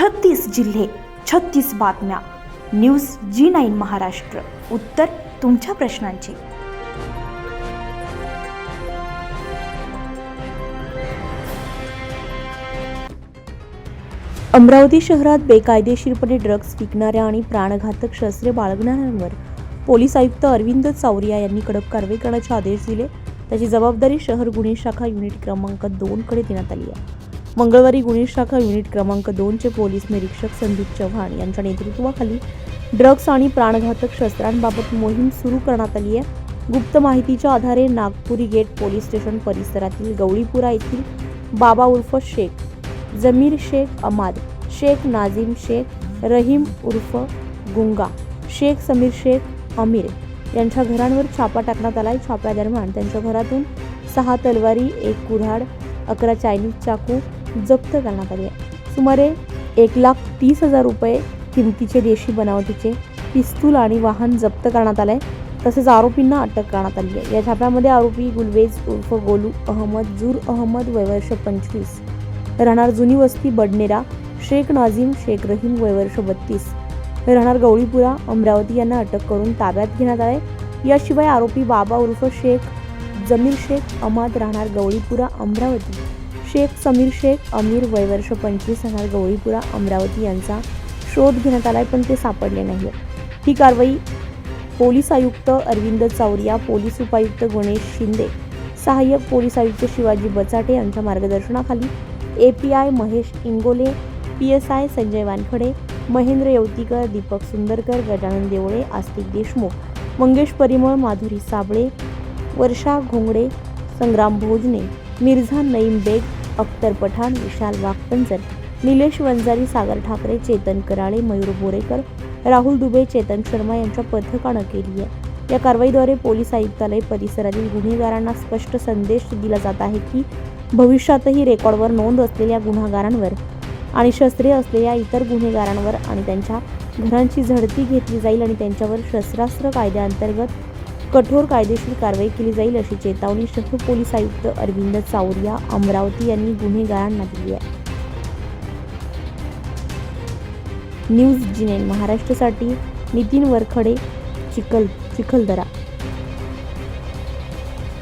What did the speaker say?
छत्तीस जिल्हे छत्तीस बातम्या. News G nine Maharashtra. उत्तर तुमच्या प्रश्नांची. अमरावती शहरात बेकायदेशीरपणे ड्रग्ज विकणाऱ्या आणि प्राणघातक शस्त्रे बाळगणाऱ्यांवर पोलीस आयुक्त अरविंद चावरिया यांनी कडक कारवाई करण्याचे आदेश दिले. त्याची जबाबदारी शहर गुन्हे शाखा युनिट क्रमांक दोनकडे देण्यात आली आहे. मंगळवारी गुन्हे शाखा युनिट क्रमांक दोनचे पोलीस निरीक्षक संदीप चव्हाण यांच्या नेतृत्वाखाली ड्रग्स आणि प्राणघातक शस्त्रांबाबत मोहीम सुरू करण्यात आली आहे. गुप्त माहितीच्या आधारे नागपुरी गेट पोलीस स्टेशन परिसरातील गवळीपुरा येथील बाबा उर्फ शेख जमीर शेख अमाद शेख नाझीम शेख रहीम उर्फ गुंगा शेख समीर शेख अमीर यांच्या घरांवर छापा टाकण्यात आलाय. छाप्यादरम्यान त्यांच्या घरातून सहा तलवारी एक कुऱ्हाड अकरा चायनीज चाकू जप्त करण्यात आली आहे. सुमारे एक लाख तीस हजार रुपये किमतीचे देशी बनावटीचे पिस्तूल आणि वाहन जप्त करण्यात आलं आहे तसेच आरोपींना अटक करण्यात आली आहे. या छाप्यामध्ये आरोपी गुलवेज उर्फ गोलू अहमद जूर अहमद वयवर्ष पंचवीस राहणार जुनी वस्ती बडनेरा शेख नाझीम शेख रहीम वयवर्ष बत्तीस राहणार गवळीपुरा अमरावती यांना अटक करून ताब्यात घेण्यात आले याशिवाय आरोपी बाबा उर्फ शेख जमीर शेख अमाद राहणार गवळीपुरा अमरावती शेख समीर शेख अमीर वयवर्ष पंचवीस हजार गवळीपुरा अमरावती यांचा शोध घेण्यात आलाय पण ते सापडले नाही ही कारवाई पोलीस आयुक्त अरविंद चावरिया पोलीस उपायुक्त गणेश शिंदे सहाय्यक पोलीस आयुक्त शिवाजी बचाटे यांच्या मार्गदर्शनाखाली A P I Mahesh Ingole P S I Sanjay Wankhede Mahendra Yevtikar Deepak Sundarkar Gajanan Deole Astik Deshmukh Mangesh Parimal Madhuri Sable Varsha Ghongade Sangram Bhojane Mirza Naeem Baig Akhtar Pathan Vishal Waghpanjar Nilesh Vanjari Sagar Thackeray Chetan Karale Mayur Borekar Rahul Dubey Chetan Sharma यांच्या पथकानं केली आहे. या कारवाईद्वारे police आयुक्तालय परिसरातील गुन्हेगारांना स्पष्ट संदेश दिला जात आहे की भविष्यातही रेकॉर्डवर नोंद असलेल्या गुन्हेगारांवर आणि शस्त्रे असलेल्या इतर गुन्हेगारांवर आणि त्यांच्या घरांची झडती घेतली जाईल आणि त्यांच्यावर शस्त्रास्त्र कायद्याअंतर्गत कठोर कायदेशीर कारवाई केली जाईल अशी चेतावणी शहर पोलीस आयुक्त अरविंद चावरिया अमरावती यांनी गुन्हेगारांना दिली आहे. न्यूज जिनेन महाराष्ट्रासाठी नितीन वरखडे चिखल चिखलदरा.